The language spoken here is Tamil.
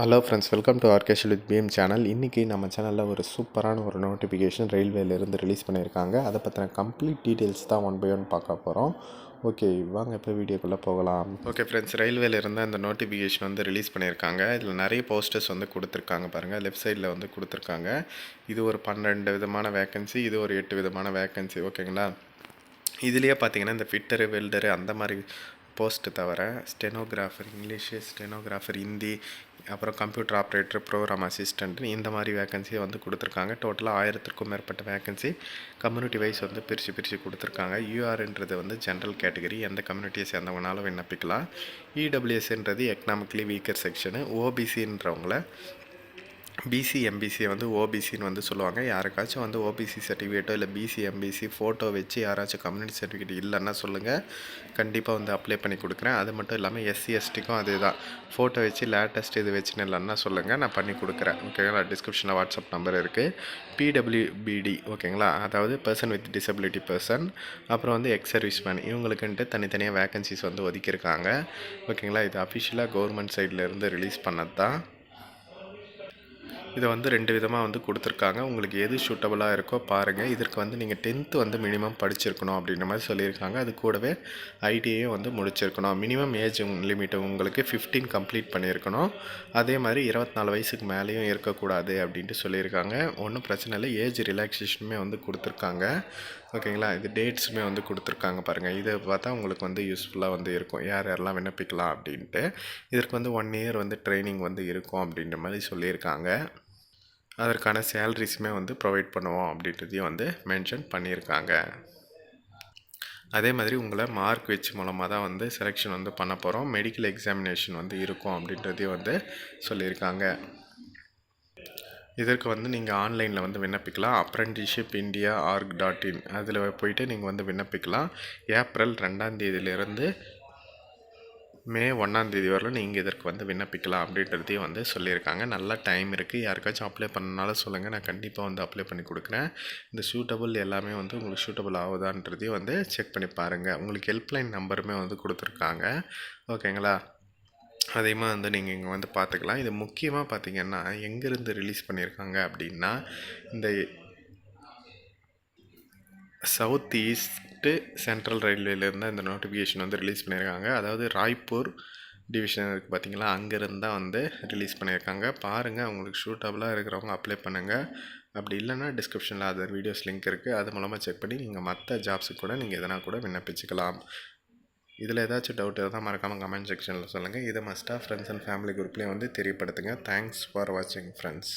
ஹலோ ஃப்ரெண்ட்ஸ் வெல்கம் டு ஆர்கேஷல் வித் பிஎம் சேனல் இன்றைக்கி நம்ம சேனலில் ஒரு சூப்பரான ஒரு நோட்டிஃபிகேஷன் ரயில்வேலேருந்து ரிலீஸ் பண்ணியிருக்காங்க. அதை பற்றின கம்ப்ளீட் டீட்டெயில்ஸ் தான் ஒன் பை ஒன் பார்க்க போகிறோம் ஓகே வாங்க இப்போ வீடியோக்குள்ளே போகலாம். ஓகே ஃப்ரெண்ட்ஸ் ரயில்வேலேருந்து அந்த நோட்டிஃபிகேஷன் வந்து ரிலீஸ் பண்ணியிருக்காங்க. இதில் நிறைய போஸ்டர்ஸ் வந்து கொடுத்துருக்காங்க பாருங்கள் லெஃப்ட் சைடில் வந்து கொடுத்துருக்காங்க. இது ஒரு பன்னெண்டு விதமான வேக்கன்சி இது ஒரு எட்டு விதமான வேக்கன்சி ஓகேங்களா இதுலேயே பார்த்தீங்கன்னா இந்த ஃபிட்டரு வெல்டரு அந்த மாதிரி போஸ்ட்டு தவிர ஸ்டெனோகிராஃபர் இங்கிலீஷு ஸ்டெனோகிராஃபர் ஹிந்தி அப்புறம் கம்ப்யூட்டர் ஆப்ரேட்டர் ப்ரோக்ராம் அசிஸ்டண்ட் இந்த மாதிரி வேகன்சியை வந்து கொடுத்துருக்காங்க. டோட்டலாக ஆயிரத்திற்கும் மேற்பட்ட வேகன்சி கம்யூனிட்டி வைஸ் வந்து பிரித்து பிரித்து கொடுத்துருக்காங்க. யூஆர்ன்றது வந்து ஜென்ரல் கேட்டகரி எந்த கம்யூனிட்டியை சேர்ந்தவங்கனாலும் விண்ணப்பிக்கலாம். இடபிள்யூஎஸ்ன்றது எக்கனாமிக்கலி வீக்கர் செக்ஷனு ஓபிசின்றவங்கள பிசி எம்பிசியை வந்து ஓபிசின்னு வந்து சொல்லுவாங்க. யாருக்காச்சும் வந்து ஓபிசி சர்டிஃபிகேட்டோ இல்லை பிசி எம்பிசி ஃபோட்டோ வச்சு யாராச்சும் கம்யூனிட்டி சர்டிஃபிகேட் இல்லைன்னா சொல்லுங்கள் கண்டிப்பாக வந்து அப்ளை பண்ணி கொடுக்குறேன். அது மட்டும் இல்லாமல் எஸ்சி எஸ்டிக்கும் அதே தான். ஃபோட்டோ வச்சு லேட்டஸ்ட் இது வச்சுன்னு இல்லைன்னா சொல்லுங்கள் நான் பண்ணி கொடுக்குறேன். ஓகேங்களா டிஸ்கிரிப்ஷனில் வாட்ஸ்அப் நம்பர் இருக்குது பிடபிள்யூபிடி ஓகேங்களா அதாவது பர்சன் வித் டிசபிலிட்டி பர்சன் அப்புறம் வந்து எக்ஸ் சர்வீஸ் மேன் இவங்களுக்குன்ட்டு தனித்தனியாக வேகன்சிஸ் வந்து ஒதுக்கியிருக்காங்க. ஓகேங்களா இது அஃபிஷியலாக கவர்மெண்ட் சைட்லேருந்து ரிலீஸ் பண்ணது தான். இதை வந்து ரெண்டு விதமாக வந்து கொடுத்துருக்காங்க. உங்களுக்கு எது சூட்டபுளாக இருக்கோ பாருங்கள் இதற்கு வந்து நீங்கள் டென்த்து வந்து மினிமம் படிச்சிருக்கணும் அப்படின்ற மாதிரி சொல்லியிருக்காங்க. அது கூடவே ஐடிஐயும் வந்து முடிச்சிருக்கணும். மினிமம் ஏஜ் லிமிட் உங்களுக்கு ஃபிஃப்டீன் கம்ப்ளீட் பண்ணியிருக்கணும். அதே மாதிரி இருபத்தி நாலு வயசுக்கு மேலேயும் இருக்கக்கூடாது அப்படின்ட்டு சொல்லியிருக்காங்க. ஒன்றும் பிரச்சனை இல்லை. ஏஜ் ரிலாக்ஸேஷனுமே வந்து கொடுத்துருக்காங்க. ஓகேங்களா? இது டேட்ஸுமே வந்து கொடுத்துருக்காங்க பாருங்கள் இதை பார்த்தா உங்களுக்கு வந்து யூஸ்ஃபுல்லாக வந்து இருக்கும். யார் யாரெல்லாம் விண்ணப்பிக்கலாம் அப்படின்ட்டு. இதற்கு வந்து ஒன் இயர் வந்து ட்ரைனிங் வந்து இருக்கும் அப்படின்ற மாதிரி சொல்லியிருக்காங்க. அதற்கான சேலரிஸுமே வந்து ப்ரொவைட் பண்ணுவோம் அப்படின்றதையும் வந்து மென்ஷன் பண்ணியிருக்காங்க. அதே மாதிரி உங்களை மார்க் வச்சு மூலமாக தான் வந்து செலெக்ஷன் வந்து பண்ண போகிறோம் மெடிக்கல் எக்ஸாமினேஷன் வந்து இருக்கும் அப்படின்றதையும் வந்து சொல்லியிருக்காங்க. இதற்கு வந்து நீங்கள் ஆன்லைனில் வந்து விண்ணப்பிக்கலாம். Apprenticeship India org dot in அதில் போயிட்டு நீங்கள் வந்து விண்ணப்பிக்கலாம். ஏப்ரல் ரெண்டாம் தேதியிலேருந்து மே ஒன்றாந்தேதி வரல நீங்கள் இதற்கு வந்து விண்ணப்பிக்கலாம் அப்படின்றதையும் வந்து சொல்லியிருக்காங்க. நல்லா டைம் இருக்குது யாருக்காச்சும் அப்ளை பண்ணனாலும் சொல்லுங்கள் நான் கண்டிப்பாக வந்து அப்ளை பண்ணி கொடுக்குறேன். இந்த சூட்டபுள் எல்லாமே வந்து உங்களுக்கு சூட்டபுள் ஆகுதான்றதையும் வந்து செக் பண்ணி பாருங்கள் உங்களுக்கு ஹெல்ப்லைன் நம்பருமே வந்து கொடுத்துருக்காங்க. ஓகேங்களா அதிகமாக வந்து நீங்கள் இங்கே வந்து பார்த்துக்கலாம். இது முக்கியமாக பார்த்தீங்கன்னா எங்கேருந்து ரிலீஸ் பண்ணியிருக்காங்க அப்படின்னா இந்த சவுத் ஈஸ்ட்டு சென்ட்ரல் ரயில்வேலேருந்து இந்த நோட்டிஃபிகேஷன் வந்து ரிலீஸ் பண்ணியிருக்காங்க. அதாவது ராய்ப்பூர் டிவிஷன் இருக்குது பார்த்தீங்களா அங்கேருந்து தான் வந்து ரிலீஸ் பண்ணியிருக்காங்க. பாருங்கள் உங்களுக்கு ஷூட்டபுளாக இருக்கிறவங்க அப்ளை பண்ணுங்கள் அப்படி இல்லைன்னா டிஸ்கிரிப்ஷனில் அதர் வீடியோஸ் லிங்க் இருக்குது அது மூலமாக செக் பண்ணி நீங்கள் மற்ற ஜாப்ஸுக்கு கூட நீங்கள் எதனா கூட விண்ணப்பிச்சுக்கலாம். இதில் ஏதாச்சும் டவுட் இருந்தால் மறக்காமல் கமெண்ட் செக்ஷனில் சொல்லுங்கள் இதை மஸ்ட்டாக ஃப்ரெண்ட்ஸ் அண்ட் ஃபேமிலி குரூப்லேயும் வந்து தெரியப்படுத்துங்க. தேங்க்ஸ் ஃபார் வாட்சிங் ஃப்ரெண்ட்ஸ்